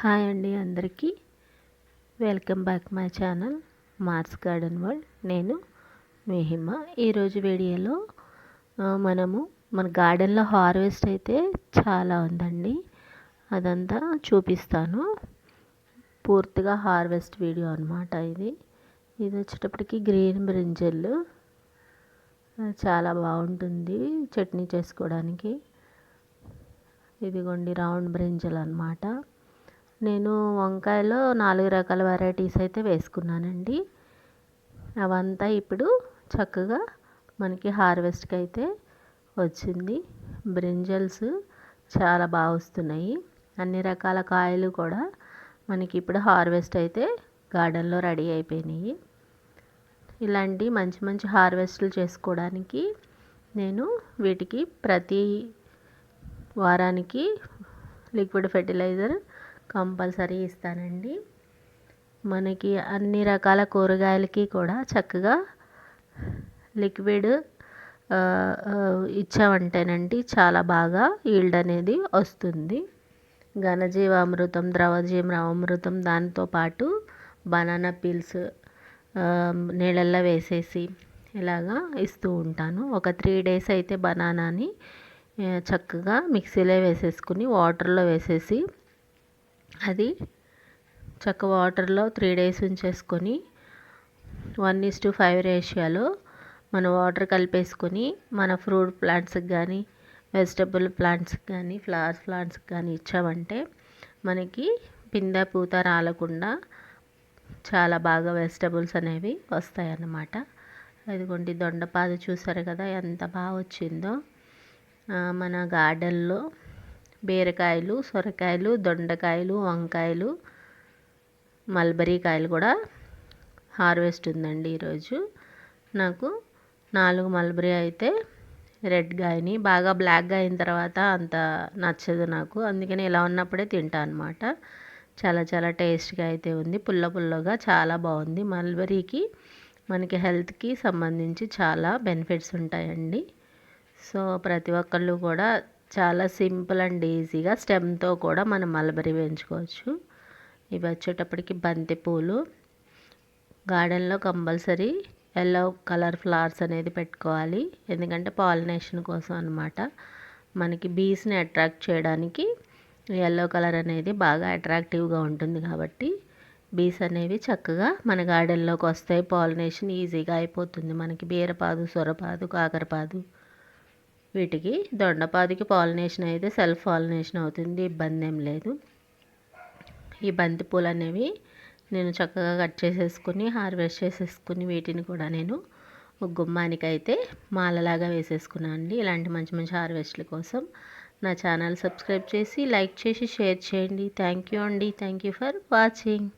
Hi అండి అందరికీ. Welcome back my channel Mars Garden World. నేను మీ హిమ ఈరోజు వీడియోలో మనము మన గార్డెన్లో హార్వెస్ట్ అయితే చాలా ఉందండి. అదంతా చూపిస్తాను. పూర్తిగా హార్వెస్ట్ వీడియో అనమాట ఇది. ఇది వచ్చేటప్పటికి గ్రీన్ బ్రింజల్. చాలా బాగుంటుంది చట్నీ చేసుకోవడానికి. ఇదిగోండి రౌండ్ బ్రింజల్ అనమాట నేను వంకాయలో నాలుగు రకాల వెరైటీస్ అయితే వేసుకున్నానండి. అవంతా ఇప్పుడు చక్కగా మనకి హార్వెస్ట్కి అయితే వచ్చింది. బ్రింజల్స్ చాలా బాగా వస్తున్నాయి. అన్ని రకాల కాయలు కూడా మనకి ఇప్పుడు హార్వెస్ట్ అయితే గార్డెన్లో రెడీ అయిపోయినాయి. ఇలాంటి మంచి మంచి హార్వెస్ట్లు చేసుకోవడానికి నేను వీటికి ప్రతి వారానికి లిక్విడ్ ఫెర్టిలైజర్ కంపల్సరీ ఇస్తానండి. మనకి అన్ని రకాల కూరగాయలకి కూడా చక్కగా లిక్విడ్ ఇచ్చామంటేనండి చాలా బాగా ఈల్డ్ అనేది వస్తుంది. ఘనజీవామృతం ద్రవజీవామృతం దానితో పాటు బనానా పీల్స్ నీళ్ళల్లో వేసేసి ఇలాగా ఇస్తూ ఉంటాను. ఒక త్రీ డేస్ అయితే బనానాని చక్కగా మిక్సీలో వేసేసుకుని వాటర్లో వేసేసి అది చక్క వాటర్లో త్రీ డేస్ ఉంచేసుకొని వన్ ఈస్ టు ఫైవ్ రేషియోలో మన వాటర్ కలిపేసుకొని మన ఫ్రూట్ ప్లాంట్స్కి కానీ వెజిటబుల్ ప్లాంట్స్కి కానీ ఫ్లవర్స్ ప్లాంట్స్కి కానీ ఇచ్చామంటే మనకి పింద పూత రాలకుండా చాలా బాగా వెజిటబుల్స్ అనేవి వస్తాయి అన్నమాట అదిగోండి దొండపాదు చూసారు కదా ఎంత బాగా వచ్చిందో. మన గార్డెన్లో బీరకాయలు సొరకాయలు దొండకాయలు వంకాయలు మల్బరీ కాయలు కూడా హార్వెస్ట్ ఉందండి ఈరోజు. నాకు నాలుగు మల్బరీ అయితే రెడ్గా అయినాయి బాగా బ్లాక్గా అయిన తర్వాత అంత నచ్చదు నాకు. అందుకని ఇలా ఉన్నప్పుడే తింటా అనమాట చాలా చాలా టేస్ట్గా అయితే ఉంది. పుల్ల పుల్లగా చాలా బాగుంది. మల్బరీకి మనకి హెల్త్కి సంబంధించి చాలా బెనిఫిట్స్ ఉంటాయండి. సో ప్రతి ఒక్కళ్ళు కూడా చాలా సింపుల్ అండ్ ఈజీగా స్టెమ్తో కూడా మనం మలబరీ పెంచుకోవచ్చు ఇవి వచ్చేటప్పటికి బంతి పూలు గార్డెన్లో కంపల్సరీ ఎల్లో కలర్ ఫ్లవర్స్ అనేది పెట్టుకోవాలి. ఎందుకంటే పాలినేషన్ కోసం అనమాట మనకి బీస్ని అట్రాక్ట్ చేయడానికి ఎల్లో కలర్ అనేది బాగా అట్రాక్టివ్గా ఉంటుంది కాబట్టి బీస్ అనేవి చక్కగా మన గార్డెన్లోకి వస్తాయి పాలినేషన్ ఈజీగా అయిపోతుంది. మనకి బీరపాదు సొరపాదు కాకరపాదు వీటికి దొండపాదికి పాలినేషన్ అయితే సెల్ఫ్ పాలినేషన్ అవుతుంది ఇబ్బంది ఏం లేదు. ఈ బంతి పూలు అనేవి నేను చక్కగా కట్ చేసేసుకుని హార్వెస్ట్ చేసేసుకుని వీటిని కూడా నేను గుమ్మానికి అయితే మాలలాగా వేసేసుకున్నాను అండి. ఇలాంటి మంచి మంచి హార్వెస్ట్ల కోసం నా ఛానల్ సబ్స్క్రైబ్ చేసి లైక్ చేసి షేర్ చేయండి. థ్యాంక్ యూ అండి. Thank you for watching.